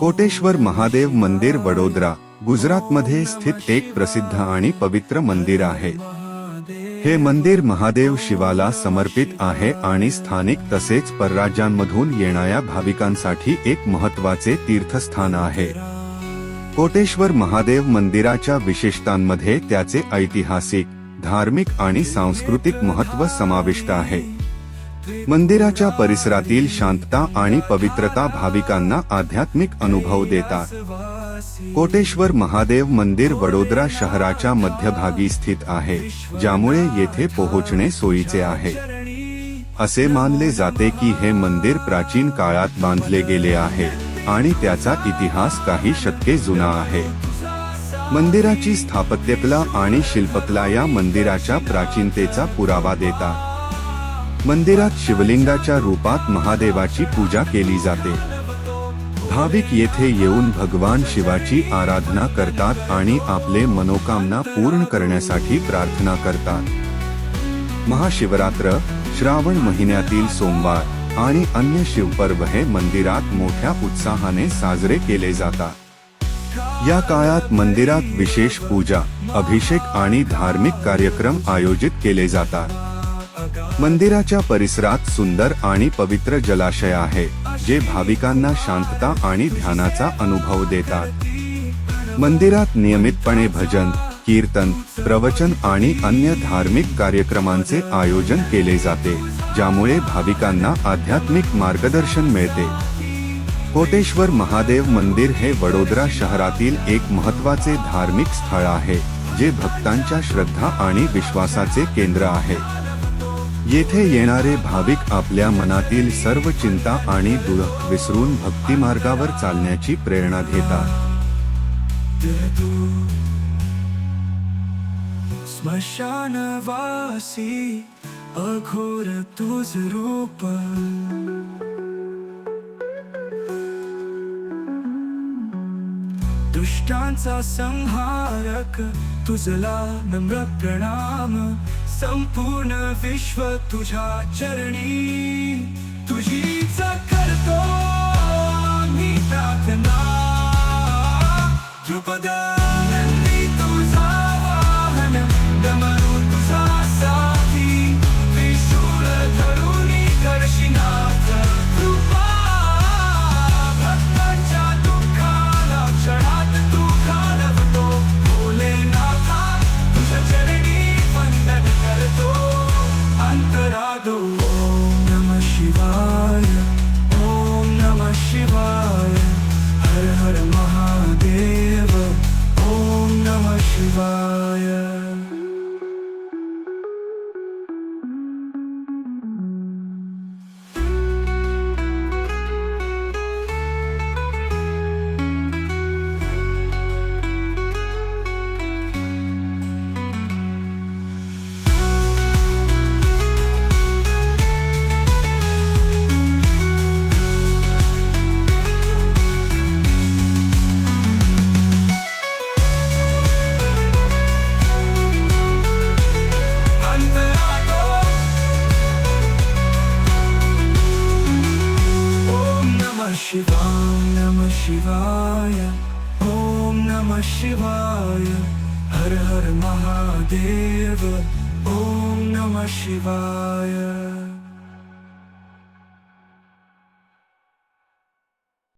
कोटेश्वर महादेव मंदिर वडोदरा गुजरातमध्ये स्थित एक प्रसिद्ध आणि पवित्र मंदिर आहे. हे मंदिर महादेव शिवाला समर्पित आहे आणि स्थानिक तसेच परराज्यांमधून येणाऱ्या भाविकांसाठी एक महत्त्वाचे तीर्थस्थान आहे. कोटेश्वर महादेव मंदिराच्या विशेषतांमध्ये त्याचे ऐतिहासिक धार्मिक आणि सांस्कृतिक महत्त्व समाविष्ट आहे. मंदिराच्या परिसरातील शांतता आणि पवित्रता भाविकांना आध्यात्मिक अनुभव देतात. कोटेश्वर महादेव मंदिर वडोदरा शहराच्या मध्यभागी स्थित आहे ज्यामुळे येथे पोहोचणे सोयीचे आहे. असे मानले जाते की हे मंदिर प्राचीन काळात बांधले गेले आहे आणि त्याचा इतिहास काही शतके जुना आहे. मंदिराची स्थापत्यकला आणि शिल्पकला या मंदिराच्या प्राचीनतेचा पुरावा देतात. मंदिरात शिवलिंगाच्या रूपात महादेवाची पूजा केली जाते. भाविक येथे येऊन भगवान शिवाची आराधना करतात आणि आपले मनोकामना पूर्ण करण्यासाठी प्रार्थना करतात. महाशिवरात्र श्रावण महिन्यातील सोमवार आणि अन्य शिवपर्व हे मंदिरात मोठ्या उत्साहाने साजरे केले जातात. या काळात मंदिरात विशेष पूजा अभिषेक आणि धार्मिक कार्यक्रम आयोजित केले जातात. मंदिराच्या परिसरात सुंदर आणि पवित्र जलाशय आहे जे भाविकांना शांतता आणि ध्यानाचा अनुभव देतात. मंदिरात नियमितपणे भजन कीर्तन प्रवचन आणि अन्य धार्मिक कार्यक्रमांचे आयोजन केले जाते ज्यामुळे भाविकांना आध्यात्मिक मार्गदर्शन मिळते. कोटेश्वर महादेव मंदिर हे वडोदरा शहरातील एक महत्त्वाचे धार्मिक स्थळ आहे जे भक्तांच्या श्रद्धा आणि विश्वासाचे केंद्र आहे. येथे येणारे भाविक आपल्या मनातील सर्व चिंता आणि दुःख विसरून भक्ती मार्गावर चालण्याची प्रेरणा घेतात. स्मशानवासी अघोर तुझ रूप. दुष्टांचा संहारक तुझला नम्र प्रणाम. संपूर्ण विश्व तुझ्या चरणी तुझीच करतो. errado. Shivaya, Namah Shivaya, Om Namah Shivaya, Har Har Mahadeva, Om Namah Shivaya.